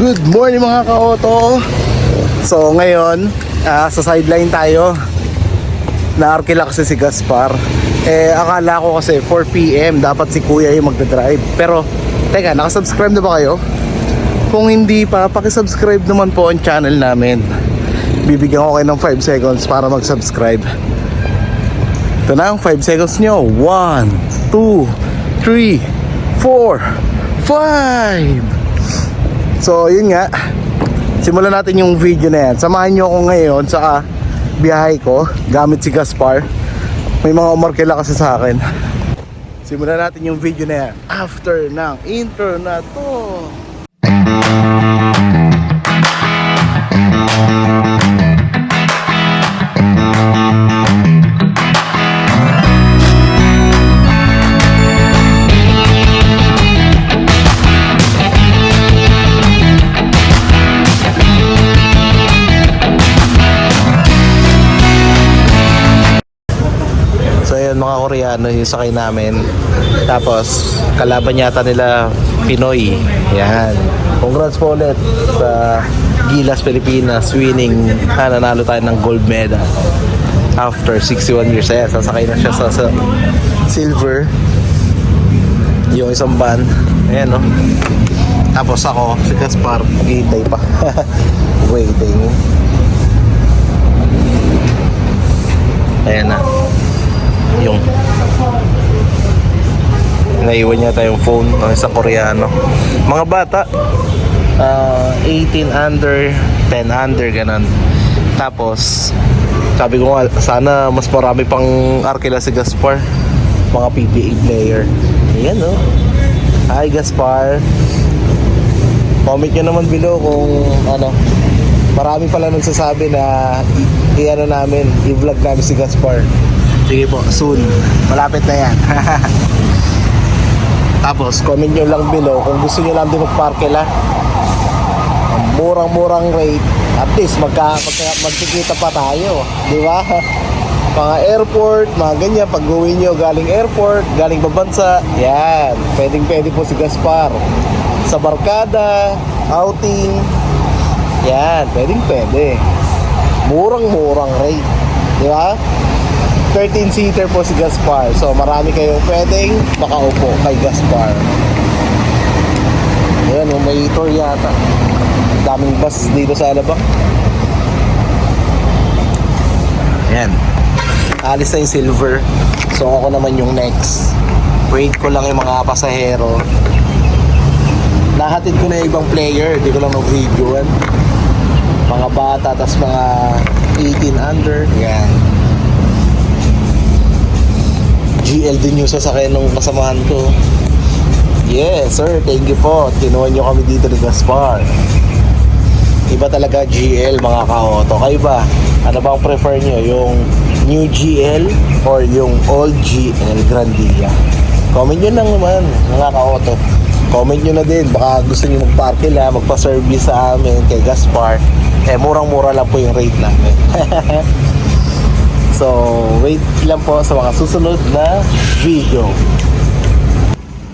Good morning mga ka-auto. So ngayon, ah, sa sideline tayo. Naarkila kasi si Gaspar. Eh akala ko kasi 4pm dapat si kuya yung magdadrive. Pero teka, nakasubscribe na ba kayo? Kung hindi pa, pakisubscribe naman po ang channel namin. Bibigyan ko kayo ng 5 seconds para mag-subscribe. Ito na ang 5 seconds nyo. 1, 2, 3, 4, 5 So, yun nga. Simulan natin yung video na yan. Samahan nyo ako ngayon sa ah, biyahe ko gamit si Gaspar. May mga umarkila kasi sa akin. Simulan natin yung video na yan after ng intro na to. Mga Koreano yung sakay namin. Tapos kalaban yata nila Pinoy. Yan. Congrats po ulit sa Gilas Pilipinas winning. Ah, nanalo tayo ng gold medal. After 61 years. Ayan, sasakay na siya sa, sa silver. Yung isang van. Ayan no. Tapos ako, si Gaspar, maghihintay pa. Waiting. Ayan na yung naiwan niya tayong phone ng isang koreano. Mga bata ah, 18 under 10 under ganun. Tapos sabi ko nga sana mas marami pang arkila si Gaspar. Mga PPA player. Ayan no? Hi Gaspar. Comment nyo naman below kung ano marami pala nagsasabi na i-ano namin i-vlog namin si Gaspar Sige po, soon. Malapit na yan. Tapos, comment nyo lang below kung gusto nyo lang din magparkela. Ang murang-murang rate. At least, magka, magka, magkikita pa tayo. Di ba? Mga airport, mga ganyan. Pag uwi nyo galing airport, galing babansa. Yan. Pwedeng pwede po si Gaspar. Sa barkada, outing. Yan. Pwedeng pwede. Murang-murang rate. Di ba? 13-seater po si Gaspar. So marami kayong pwedeng makaupo kay Gaspar. Ayan, oh, may tour yata. Daming bus dito sa Alabang. Ayan. Alis na yung silver. So ako naman yung next. Wait ko lang yung mga pasahero. Nahatid ko na yung ibang player. Hindi ko lang na-videoan. Mga bata, tas mga 18 under. Yan. GL din yung sasakyan ng kasamahan ko. Yes, sir. Thank you po. Tinuwan nyo kami dito ni Gaspar. Iba talaga GL, mga ka-auto. Kayo ba? Ano bang prefer nyo? Yung new GL or yung old GL Grandia? Comment nyo lang naman, mga ka-auto. Comment nyo na din. Baka gusto nyo magparke la, magpa-service sa amin kay Gaspar. Eh, murang-mura lang po yung rate namin. So, wait lang po sa mga susunod na video.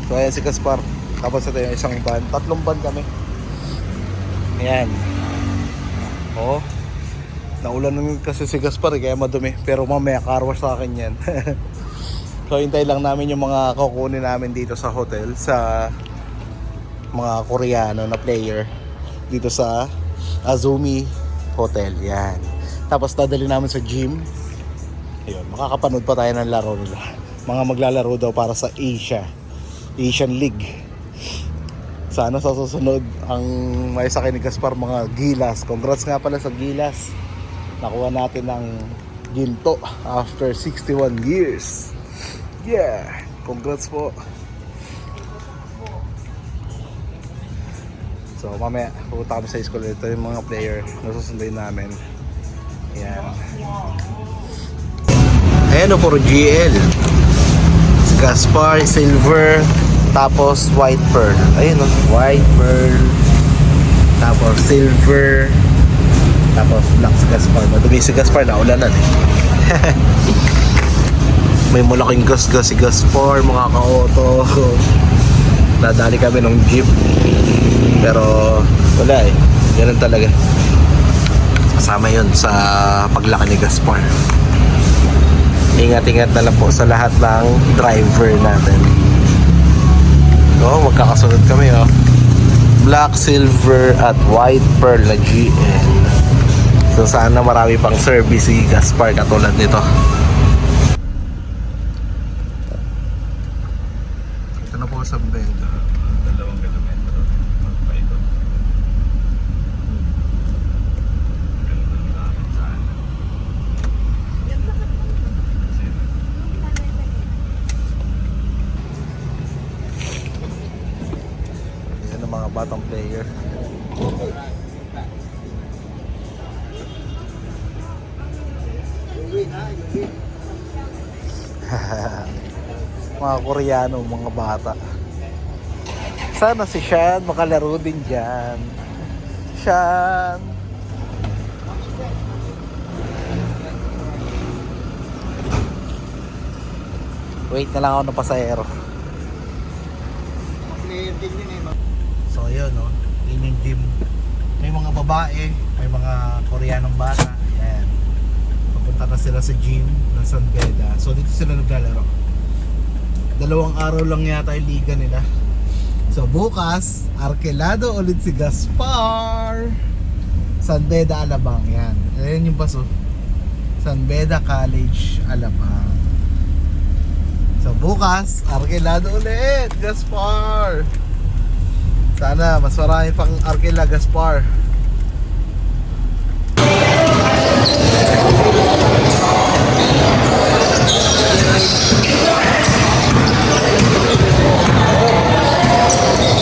So, ayan si Gaspar. Tapos ito yung isang van. Tatlong van kami. Ayan. Oo. Naulan nun kasi si Gaspar eh, kaya madumi. Pero mamaya car wash sa akin yan. so, hintay lang namin yung mga kukunin namin dito sa hotel. Sa mga Koreano na player. Dito sa Azumi Hotel. Yan. Tapos dadali namin sa gym. Ayun, makakapanood pa tayo ng laro nila. Mga maglalaro daw para sa Asia. Asian League. Sana sa susunod ang may sakay ni Gaspar mga Gilas. Congrats nga pala sa Gilas. Nakuha natin ng ginto after 61 years. Yeah, congrats po. So mamaya pupunta kami sa school ito yung mga player na susunduin namin. Yan. Ayan o, puro GL. Gaspar, Silver, tapos White Pearl. Ayun o, White Pearl, tapos Silver, tapos Black si Gaspar. Madumi si Gaspar, naulanan eh. May malaking gas-gas si Gaspar, mga ka-auto. Nadali kami ng jeep. Pero Wala eh. Ganun talaga. Kasama yun sa paglaki ni Gaspar. Ingat-ingat na lang po sa lahat ng driver natin. Oo, magkakasunod kami oh. Black, silver at white pearl na GL. So sana marami pang service si Gaspar katulad nito. Mga Koreano, mga bata. Sana si Shan makalaro din dyan. Shan! Wait na lang ako ng pasahero. So yun, no? Yun yung gym. May mga babae, may mga koreanong bata. Ayan. Papunta na sila sa gym ng San Beda. So dito sila naglalaro. Dalawang araw lang yata yung liga nila. So bukas, Arkelado ulit si Gaspar. San Beda, Alabang. Yan. Ayan yung baso. San Beda College, Alabang. So bukas, Arkelado ulit, Gaspar. Sana mas marami pang Arkela Gaspar.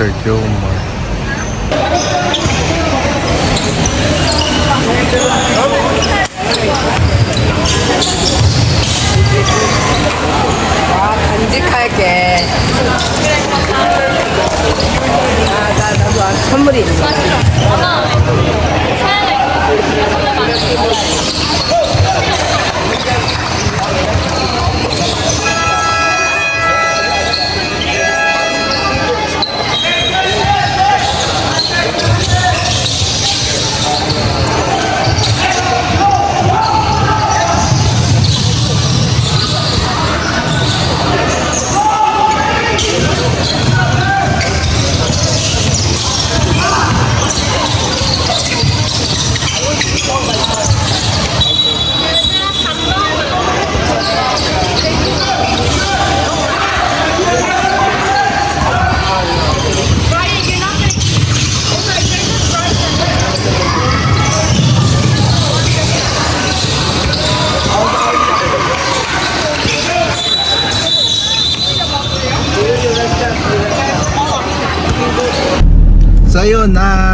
yung Sir Jomar? 아, 간직할게. 아, 나, 나도 아, 선물이 있어.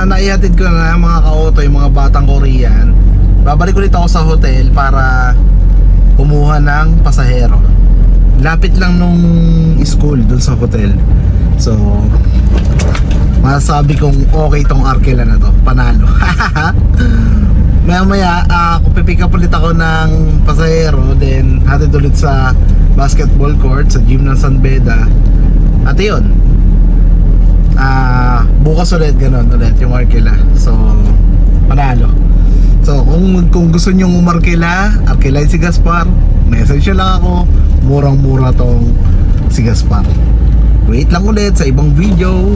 Naihatid ko na mga ka-auto, yung mga batang Korean. Babalik ulit ako sa hotel para kumuha ng pasahero. Lapit lang nung school dun sa hotel. So, masasabi kong okay tong Arkela na to. Panalo. Maya maya, uh, pipick up ulit ako ng pasahero, then hatid ulit sa basketball court, sa gym ng San Beda. At yun, ah bukas ulit ganun ulit yung Arkela so panalo. So kung kung gusto nyo umarkila Arkela si Gaspar message nyo lang ako. Murang mura tong si Gaspar. Wait lang ulit sa ibang video